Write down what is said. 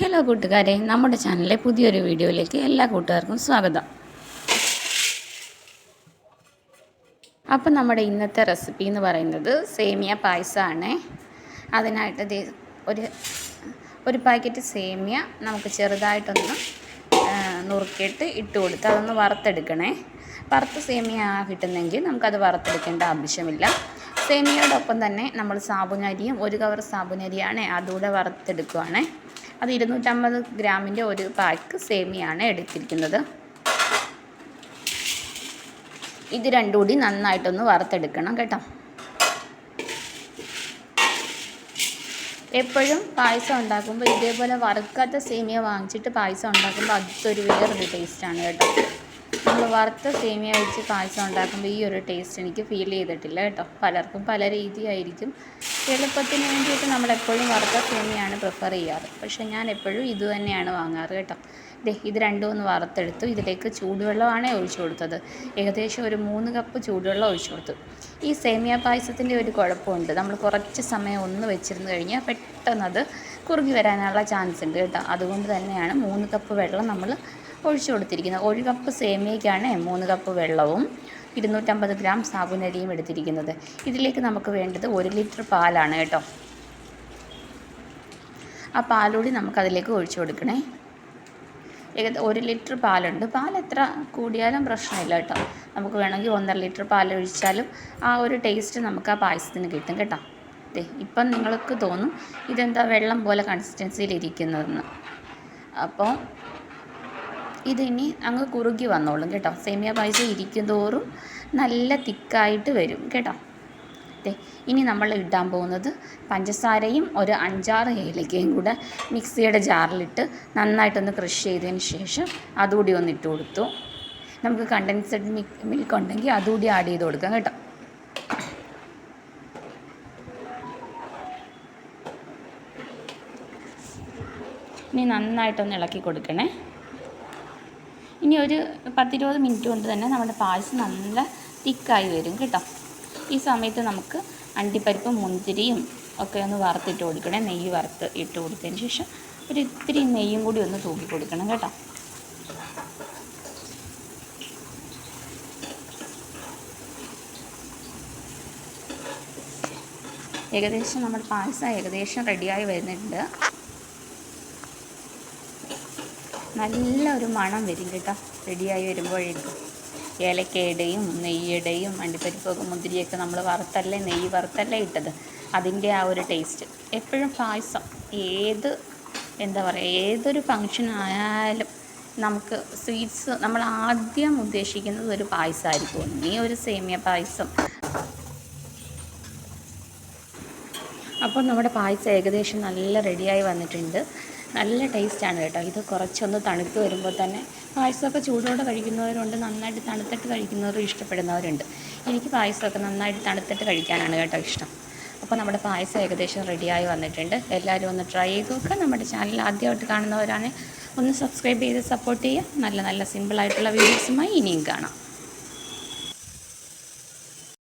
Hello കൂട്ടുകാരെ നമ്മുടെ ചാനലിലെ പുതിയൊരു വീഡിയോയിലേക്ക് എല്ലാ കൂട്ടുകാർക്കും സ്വാഗതം. അപ്പം നമ്മുടെ ഇന്നത്തെ റെസിപ്പി എന്ന് പറയുന്നത് സേമിയ പായസമാണ്. അതിനായിട്ട് ഒരു ഒരു പാക്കറ്റ് സേമിയ നമുക്ക് ചെറുതായിട്ടൊന്ന് നുറുക്കിയിട്ട് ഇട്ട് കൊടുത്ത് അതൊന്ന് വറുത്തെടുക്കണേ. വറുത്ത സേമിയ കിട്ടുന്നെങ്കിൽ നമുക്കത് വറുത്തെടുക്കേണ്ട ആവശ്യമില്ല. സേമിയയോടൊപ്പം തന്നെ നമ്മൾ സാബുനരിയും ഒരു കവർ സാബുനരിയാണ് അതുകൂടെ വറുത്തെടുക്കുവാണേ. അത് ഇരുന്നൂറ്റമ്പത് ഗ്രാമിന്റെ ഒരു പാക്ക് സേമിയാണ് എടുത്തിരിക്കുന്നത്. ഇത് രണ്ടും കൂടി നന്നായിട്ടൊന്ന് വറുത്തെടുക്കണം കേട്ടോ. എപ്പോഴും പായസം ഉണ്ടാക്കുമ്പോൾ ഇതേപോലെ വറുക്കാത്ത സേമിയ വാങ്ങിച്ചിട്ട് പായസം ഉണ്ടാക്കുമ്പോൾ അതൊരു വേറൊരു ടേസ്റ്റാണ് കേട്ടോ. നമ്മൾ വറുത്ത സേമിയ വെച്ച് പായസം ഉണ്ടാക്കുമ്പോൾ ഈ ഒരു ടേസ്റ്റ് എനിക്ക് ഫീൽ ചെയ്തിട്ടില്ല കേട്ടോ. പലർക്കും പല രീതിയായിരിക്കും. എളുപ്പത്തിന് വേണ്ടിയിട്ട് നമ്മൾ എപ്പോഴും വറുത്ത സേമിയാണ് പ്രിഫർ ചെയ്യാറ്. പക്ഷേ ഞാൻ എപ്പോഴും ഇത് തന്നെയാണ് വാങ്ങാറ് കേട്ടോ. ദേ ഇത് രണ്ടും ഒന്ന് വറുത്തെടുത്തു. ഇതിലേക്ക് ചൂടുവെള്ളമാണ് ഒഴിച്ചു കൊടുത്തത്. ഏകദേശം ഒരു മൂന്ന് കപ്പ് ചൂടുവെള്ളം ഒഴിച്ചു കൊടുത്തു. ഈ സേമിയ പായസത്തിന്റെ ഒരു കുഴപ്പമുണ്ട്. നമ്മൾ കുറച്ച് സമയം ഒന്ന് വെച്ചിരുന്നു കഴിഞ്ഞാൽ പെട്ടെന്ന് അത് കുറുകി വരാനുള്ള ചാൻസ് ഉണ്ട് കേട്ടോ. അതുകൊണ്ട് തന്നെയാണ് മൂന്ന് കപ്പ് വെള്ളം നമ്മൾ ഒഴിച്ചു കൊടുത്തിരിക്കുന്നത്. ഒരു കപ്പ് സേമിയയ്ക്കാണ് മൂന്ന് കപ്പ് വെള്ളവും ഇരുന്നൂറ്റമ്പത് ഗ്രാം സാബുനരിയും എടുത്തിരിക്കുന്നത്. ഇതിലേക്ക് നമുക്ക് വേണ്ടത് ഒരു ലിറ്റർ പാലാണ് കേട്ടോ. ആ പാലുകൂടി നമുക്കതിലേക്ക് ഒഴിച്ചു കൊടുക്കണേ. ഏകദേശം ഒരു ലിറ്റർ പാലുണ്ട്. പാൽ എത്ര കൂടിയാലും പ്രശ്നമില്ല കേട്ടോ. നമുക്ക് വേണമെങ്കിൽ ഒന്നര ലിറ്റർ പാൽ ഒഴിച്ചാലും ആ ഒരു ടേസ്റ്റ് നമുക്ക് ആ പായസത്തിന് കിട്ടും കേട്ടോ. ദേ ഇപ്പം നിങ്ങൾക്ക് തോന്നും ഇതെന്താ വെള്ളം പോലെ കൺസിസ്റ്റൻസിയിൽ ഇരിക്കുന്നതെന്ന്. അപ്പോൾ ഇതിനി അങ്ങ് കുറുകി വന്നോളും കേട്ടോ. സേമിയ പായസം ഇരിക്കുന്തോറും നല്ല തിക്കായിട്ട് വരും കേട്ടോ. ഇനി നമ്മൾ ഇടാൻ പോകുന്നത് പഞ്ചസാരയും ഒരു അഞ്ചാറ് ഏലക്കയും കൂടെ മിക്സിയുടെ ജാറിലിട്ട് നന്നായിട്ടൊന്ന് ക്രഷ് ചെയ്തതിന് ശേഷം അതുകൂടി ഒന്ന് ഇട്ട് കൊടുത്തു. നമുക്ക് കണ്ടൻസ്ഡ് മിൽക്ക് ഉണ്ടെങ്കിൽ അതുകൂടി ആഡ് ചെയ്ത് കൊടുക്കാം കേട്ടോ. ഇനി നന്നായിട്ടൊന്ന് ഇളക്കി കൊടുക്കണേ. ഇനി ഒരു പത്തിരുപത് മിനിറ്റ് കൊണ്ട് തന്നെ നമ്മുടെ പായസം നല്ല തിക്കായി വരും കേട്ടോ. ഈ സമയത്ത് നമുക്ക് അണ്ടിപ്പരിപ്പും മുന്തിരിയും ഒക്കെ ഒന്ന് വറുത്തിട്ട് കൊടുക്കണേ. നെയ്യ് വറുത്ത് ഇട്ട് കൊടുത്തതിന് ശേഷം ഒരു ഇത്തിരി നെയ്യും കൂടി ഒന്ന് തൂക്കി കൊടുക്കണം കേട്ടോ. ഏകദേശം നമ്മുടെ പായസം ഏകദേശം റെഡിയായി വരുന്നുണ്ട്. നല്ല ഒരു മണം വരും കേട്ടോ. റെഡിയായി വരുമ്പോഴേക്കും. ഏലക്കയുടെയും നെയ്യുടെയും അണ്ടിപ്പരിപ്പൊക്കെ മുന്തിരിയൊക്കെ നമ്മൾ വറുത്തല്ലേ നെയ്യ് വറുത്തല്ലേ ഇട്ടത്? അതിന്റെ ആ ഒരു ടേസ്റ്റ് എപ്പോഴും പായസം. ഏത് എന്താ പറയുക ഏതൊരു ഫങ്ഷൻ ആയാലും നമുക്ക് സ്വീറ്റ്സ് നമ്മൾ ആദ്യം ഉദ്ദേശിക്കുന്നത് ഒരു പായസമായിരിക്കും. നീ ഒരു സേമിയ പായസം. അപ്പോൾ നമ്മുടെ പായസം ഏകദേശം നല്ല റെഡിയായി വന്നിട്ടുണ്ട്. നല്ല ടേസ്റ്റാണ് കേട്ടോ. ഇത് കുറച്ചൊന്ന് തണുത്ത് വരുമ്പോൾ തന്നെ പായസമൊക്കെ ചൂടോടെ കഴിക്കുന്നവരുണ്ട് നന്നായിട്ട് തണുത്തിട്ട് കഴിക്കുന്നവരും ഇഷ്ടപ്പെടുന്നവരുണ്ട്. എനിക്ക് പായസമൊക്കെ നന്നായിട്ട് തണുത്തിട്ട് കഴിക്കാനാണ് കേട്ടോ ഇഷ്ടം. അപ്പോൾ നമ്മുടെ പായസം ഏകദേശം റെഡിയായി വന്നിട്ടുണ്ട്. എല്ലാവരും ഒന്ന് ട്രൈ ചെയ്ത് നോക്കുക നമ്മുടെ ചാനൽ ആദ്യമായിട്ട് കാണുന്നവരാണെങ്കിൽ ഒന്ന് സബ്സ്ക്രൈബ് ചെയ്ത് സപ്പോർട്ട് ചെയ്യുക. നല്ല നല്ല സിമ്പിളായിട്ടുള്ള വീഡിയോസുമായി ഇനിയും കാണാം.